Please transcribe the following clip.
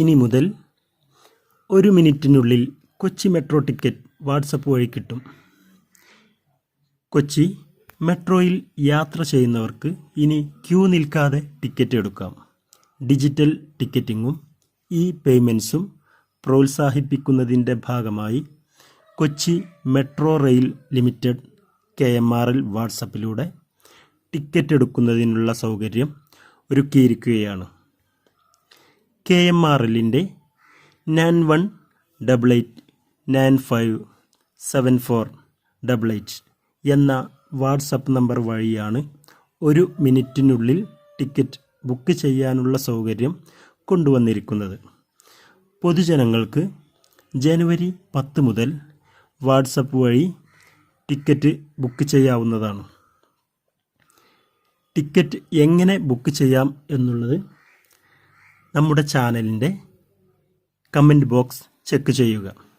ഇനി മുതൽ ഒരു മിനിറ്റിനുള്ളിൽ കൊച്ചി മെട്രോ ടിക്കറ്റ് വാട്സപ്പ് വഴി കിട്ടും. കൊച്ചി മെട്രോയിൽ യാത്ര ചെയ്യുന്നവർക്ക് ഇനി ക്യൂ നിൽക്കാതെ ടിക്കറ്റ് എടുക്കാം. ഡിജിറ്റൽ ടിക്കറ്റിങ്ങും ഇ പേയ്മെൻസും പ്രോത്സാഹിപ്പിക്കുന്നതിന്റെ ഭാഗമായി Kochi metro rail limited K M R L വാട്സപ്പിലൂടെ ടിക്കറ്റ് എടുക്കുന്നതിനുള്ള സൗകര്യം ഒരുക്കിയിരിക്കുകയാണ്. കെ എം ആർ എല്ലിന്റെ nine one double eight nine five seven four double eight എന്ന വാട്സപ്പ് നമ്പർ വഴിയാണ് ഒരു മിനിറ്റിനുള്ളിൽ ടിക്കറ്റ് ബുക്ക് ചെയ്യാനുള്ള സൗകര്യം കൊണ്ടുവന്നിരിക്കുന്നത്. പൊതുജനങ്ങൾക്ക് ജനുവരി പത്ത് മുതൽ വാട്സപ്പ് വഴി ടിക്കറ്റ് ബുക്ക് ചെയ്യാവുന്നതാണ്. ടിക്കറ്റ് എങ്ങനെ ബുക്ക് ചെയ്യാം എന്നുള്ളത് നമ്മുടെ ചാനലിന്റെ കമന്റ് ബോക്സ് ചെക്ക് ചെയ്യുക.